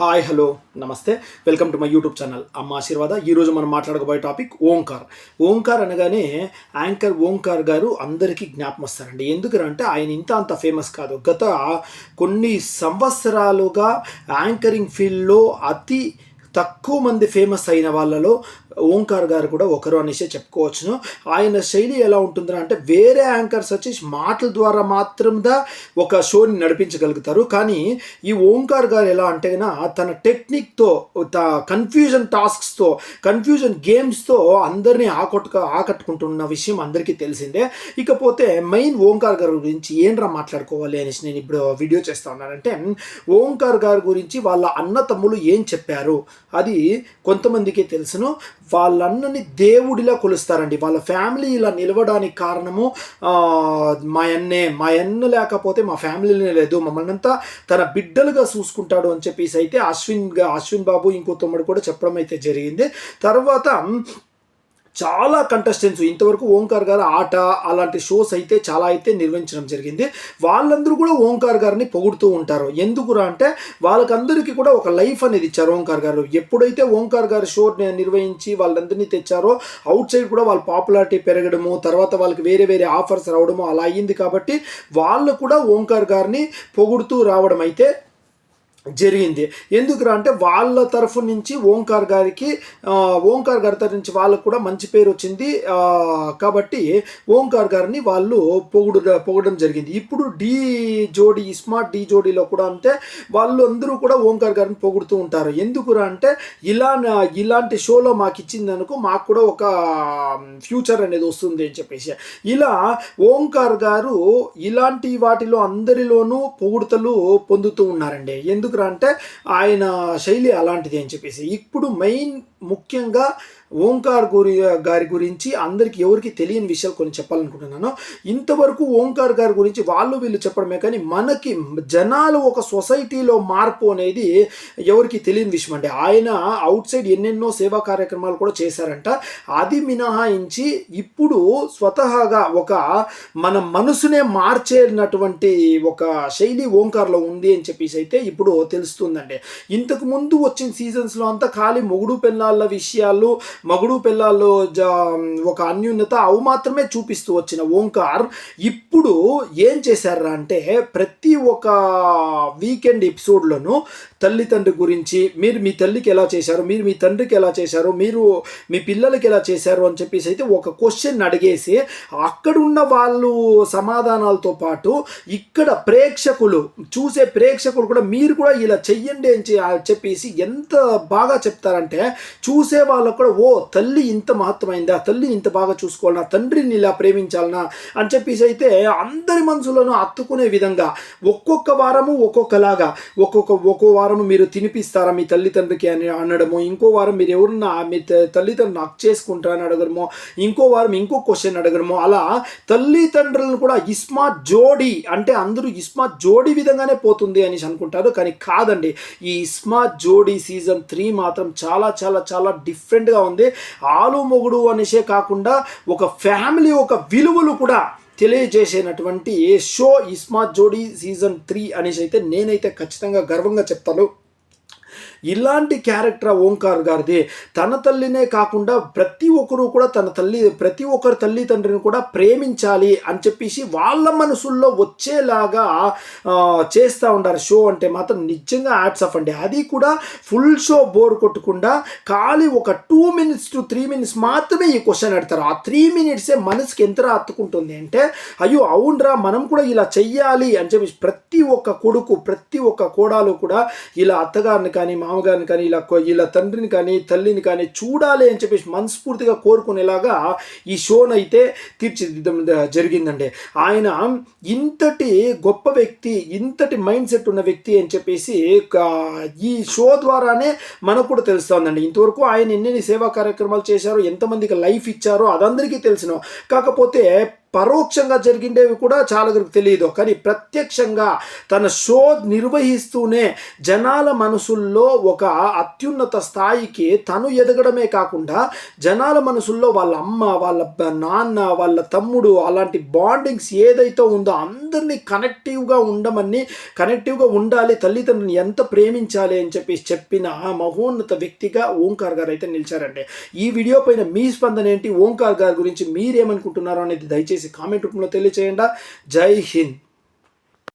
Hi hello నమస్తే. Welcome to my YouTube channel Amma Ashirvada. ఈరోజు మనం మాట్లాడకపోయే టాపిక్ ఓంకార్. ఓంకార్ అనగానే యాంకర్ ఓంకార్ గారు అందరికీ జ్ఞాపం వస్తారండి. ఎందుకంటే ఆయన ఇంత అంత ఫేమస్ కాదు. గత కొన్ని సంవత్సరాలుగా యాంకరింగ్ ఫీల్డ్లో అతి తక్కువ మంది ఫేమస్ అయిన వాళ్ళలో ఓంకార్ గారు కూడా ఒకరు అనేసి చెప్పుకోవచ్చును. ఆయన శైలి ఎలా ఉంటుంది అంటే వేరే యాంకర్స్ వచ్చి మాటల ద్వారా మాత్రందా ఒక షోని నడిపించగలుగుతారు. కానీ ఈ ఓంకార్ గారు ఎలా అంటే తన టెక్నిక్తో కన్ఫ్యూజన్ టాస్క్స్తో కన్ఫ్యూజన్ గేమ్స్తో అందరినీ ఆకట్టుక ఆకట్టుకుంటున్న విషయం అందరికీ తెలిసిందే. ఇకపోతే మెయిన్ ఓంకార్ గారి గురించి ఏంట్రా మాట్లాడుకోవాలి అనేసి నేను ఇప్పుడు వీడియో చేస్తా ఉన్నానంటే ఓంకార్ గారి గురించి వాళ్ళ అన్న తమ్ములు ఏం చెప్పారు అది కొంతమందికి తెలుసును. వాళ్ళన్నని దేవుడిలా కొలుస్తారండి. వాళ్ళ ఫ్యామిలీ ఇలా నిలవడానికి కారణము మా అన్నే. మా అన్న లేకపోతే మా ఫ్యామిలీనే లేదు. మమ్మల్ని అంతా తన బిడ్డలుగా చూసుకుంటాడు అని చెప్పేసి అయితే అశ్విన్ గా- అశ్విన్ బాబు ఇంకో తమ్ముడు కూడా చెప్పడం అయితే జరిగింది. తర్వాత చాలా కంటెస్టెంట్స్ ఇంతవరకు ఓంకార్ గారు ఆట అలాంటి షోస్ అయితే చాలా అయితే నిర్వహించడం జరిగింది. వాళ్ళందరూ కూడా ఓంకార్ గారిని పొగుడుతూ ఉంటారు. ఎందుకురా అంటే వాళ్ళకందరికీ కూడా ఒక లైఫ్ అనేది ఇచ్చారు ఓంకార్ గారు. ఎప్పుడైతే ఓంకార్ గారు షో నిర్వహించి వాళ్ళందరినీ తెచ్చారో అవుట్ సైడ్ కూడా వాళ్ళ పాపులారిటీ పెరగడము తర్వాత వాళ్ళకి వేరే వేరే ఆఫర్స్ రావడము అలా అయ్యింది కాబట్టి వాళ్ళు కూడా ఓంకార్ గారిని పొగుడుతూ రావడం అయితే జరిగింది. ఎందుకురా అంటే వాళ్ళ తరఫు నుంచి ఓంకార్ గారికి ఓంకార్ గారి తరఫు నుంచి వాళ్ళకు కూడా మంచి పేరు వచ్చింది. కాబట్టి ఓంకార్ గారిని వాళ్ళు పొగుడు పొగడం జరిగింది. ఇప్పుడు డి జోడి స్మార్ట్ డి జోడీలో కూడా అంతే వాళ్ళు అందరూ కూడా ఓంకార్ గారిని పొగుడుతూ ఉంటారు. ఎందుకురా అంటే ఇలా ఇలాంటి షోలో మాకు ఇచ్చిందనుకో మాకు కూడా ఒక ఫ్యూచర్ అనేది వస్తుంది అని చెప్పేసి. ఇలా ఓంకార్ గారు ఇలాంటి వాటిలో అందరిలోనూ పొగుడుతలు పొందుతూ ఉన్నారండి. ఎందుకు ఎందుకురా అంటే ఆయన శైలి అలాంటిది అని చెప్పేసి. ఇప్పుడు మెయిన్ ముఖ్యంగా ఓంకార్ గురి గారి గురించి అందరికి ఎవరికి తెలియని విషయాలు కొన్ని చెప్పాలనుకుంటున్నాను. ఇంతవరకు ఓంకార్ గారి గురించి వాళ్ళు వీళ్ళు చెప్పడమే కానీ మనకి జనాలు ఒక సొసైటీలో మార్పు అనేది ఎవరికి తెలియని విషయం అండి. ఆయన అవుట్ సైడ్ ఎన్నెన్నో సేవా కార్యక్రమాలు కూడా చేశారంట. అది మినహాయించి ఇప్పుడు స్వతహాగా ఒక మన మనసునే మార్చేనటువంటి ఒక శైలి ఓంకార్లో ఉంది అని చెప్పేసి అయితే ఇప్పుడు తెలుస్తుందండి. ఇంతకు ముందు వచ్చిన సీజన్స్లో అంతా ఖాళీ మొగుడు పెళ్ళాళ్ళ విషయాలు మగుడు పిల్లల్లో జ ఒక అన్యూన్యత అవి మాత్రమే చూపిస్తూ వచ్చిన ఓంకార్ ఇప్పుడు ఇప్పుడు ఏం చేశారా అంటే ప్రతి ఒక్క వీకెండ్ ఎపిసోడ్లోనూ తల్లిదండ్రి గురించి మీరు మీ తల్లికి ఎలా చేశారు మీరు మీ తండ్రికి ఎలా చేశారు మీరు మీ పిల్లలకి ఎలా చేశారు అని చెప్పేసి అయితే ఒక క్వశ్చన్ అడిగేసి అక్కడున్న వాళ్ళు సమాధానాలతో పాటు ఇక్కడ ప్రేక్షకులు చూసే ప్రేక్షకులు కూడా మీరు కూడా ఇలా చెయ్యండి అని చెప్పేసి ఎంత బాగా చెప్తారంటే చూసే వాళ్ళకు కూడా ఓ తల్లి ఇంత మహత్వమైందా తల్లి ఇంత బాగా చూసుకోవాలన్నా తండ్రిని ఇలా ప్రేమించాలనా అని చెప్పేసి అయితే అందరి మనసులను అత్తుకునే విధంగా ఒక్కొక్క వారము ఒక్కొక్కలాగా ఒక్కొక్క ఒక్కో వారము మీరు తినిపిస్తారా మీ తల్లిదండ్రికి అని అనడము ఇంకో వారం మీరు ఎవరున్నా మీ తల్లిదండ్రులు తల్లిదండ్రులను హక్ చేసుకుంటారా అని అడగడము ఇంకో వారం ఇంకో క్వశ్చన్ అడగడము అలా తల్లిదండ్రులను కూడా ఇస్మా జోడీ అంటే అందరూ ఇస్మా జోడీ విధంగానే పోతుంది అనేసి అనుకుంటారు. కానీ కాదండి ఈ ఇస్మా జోడీ సీజన్ త్రీ మాత్రం చాలా చాలా చాలా డిఫరెంట్గా ఉంది. ఆలు మొగుడు అనేసే కాకుండా ఒక ఫ్యామిలీ ఒక విలువలు కూడా తెలియజేసేనటువంటి షో ఇస్మాత్ జోడీ సీజన్ త్రీ అనేసి అయితే నేనైతే ఖచ్చితంగా గర్వంగా చెప్తాను. ఇలాంటి క్యారెక్టర్ ఓంకార్ గారిది తన తల్లినే కాకుండా ప్రతి ఒక్కరూ కూడా తన తల్లి ప్రతి ఒక్కరి తల్లిదండ్రిని కూడా ప్రేమించాలి అని చెప్పేసి వాళ్ళ మనసుల్లో వచ్చేలాగా చేస్తూ ఉండారు షో అంటే మాత్రం నిజంగా యాడ్స్ ఆఫ్ అండి. అది కూడా ఫుల్ షో బోర్ కొట్టకుండా ఖాళీ ఒక two minutes to three minutes మాత్రమే ఈ క్వశ్చన్ అడతారు ఆ త్రీ మినిట్సే మనసుకి ఎంత అత్తుకుంటుంది అంటే అయ్యో అవునరా మనం కూడా ఇలా చెయ్యాలి అని చెప్పేసి ప్రతి ఒక్క కొడుకు ప్రతి ఒక్క కోడాలు కూడా ఇలా అత్తగారిని కానీ కానీ మామగారిని కానీ ఇలా ఇలా తండ్రిని కానీ తల్లిని కానీ చూడాలి అని చెప్పేసి మనస్ఫూర్తిగా కోరుకునేలాగా ఈ షోను అయితే తీర్చిదిద్దడం జరిగిందండి. ఆయన ఇంతటి గొప్ప వ్యక్తి ఇంతటి మైండ్ సెట్ ఉన్న వ్యక్తి అని చెప్పేసి ఈ షో ద్వారానే మనకు కూడా తెలుస్తుందండి. ఇంతవరకు ఆయన ఎన్నెన్ని సేవా కార్యక్రమాలు చేశారో ఎంతమందికి లైఫ్ ఇచ్చారో అదందరికీ తెలిసిన. కాకపోతే పరోక్షంగా జరిగిండేవి కూడా చాలా వరకు తెలియదు. కానీ ప్రత్యక్షంగా తన షో నిర్వహిస్తూనే జనాల మనసుల్లో ఒక అత్యున్నత స్థాయికి తను ఎదగడమే కాకుండా జనాల మనసుల్లో వాళ్ళ అమ్మ వాళ్ళ నాన్న వాళ్ళ తమ్ముడు అలాంటి బాండింగ్స్ ఏదైతే ఉందో అందరినీ కనెక్టివ్గా ఉండమని కనెక్టివ్గా ఉండాలి తల్లిదండ్రులను ఎంత ప్రేమించాలి అని చెప్పి చెప్పిన ఆ మహోన్నత వ్యక్తిగా ఓంకార్ గారు అయితే నిలిచారండి. ఈ వీడియో పైన మీ స్పందన ఏంటి? ఓంకార్ గారి గురించి మీరేమనుకుంటున్నారో అనేది దయచేసి కామెంట్ రూపంలో తెలియచేయండి. జై హింద్.